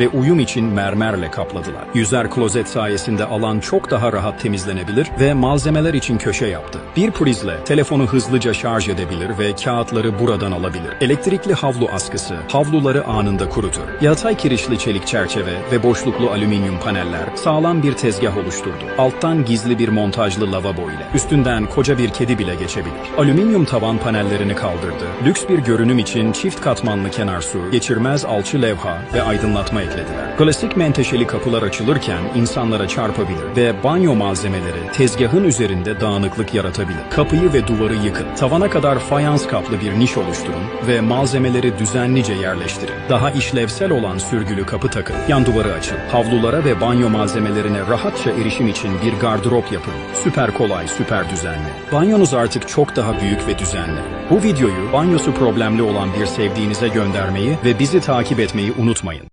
ve uyum için mermerle kapladılar. Yüzer klozet sayesinde alan çok daha rahat temizlenebilir ve malzemeler için köşe yaptı. Bir prizle telefonu hızlıca şarj edebilir ve kağıtları buradan alabilir. Elektrikli havlu askısı havluları anında kurutur. Yatay kirişli çelik çerçeve ve boşluklu alüminyum paneller sağlam bir tezgah oluşturdu. Alttan gizli bir montajlı lavabo ile. Üstünden koca bir kedi bile geçebilir. Alüminyum tavan panellerini kaldırdı. Lüks bir görünüm için çift katmanlı kenar su, geçirmez alçı levha ve aydınlatma eklediler. Klasik menteşeli kapılar açılırken insanlara çarpabilir ve banyo malzemeleri tezgahın üzerinde dağınıklık yaratabilir. Kapıyı ve duvarı yıkın. Tavana kadar fayans kaplı bir niş oluşturun ve malzemeleri düzenlice yerleştirin. Daha işlevsel olan sürgülü kapı takın. Yan duvarı açın. Havlulara ve banyo malzemelerine rahatça erişim için bir gardırop yapın. Süper kolay, süper düzenli. Banyonuz artık çok daha büyük ve düzenli. Bu videoyu banyosu problemli olan bir sevdiğinize göndermeyi ve bizi takip etmeyi unutmayın.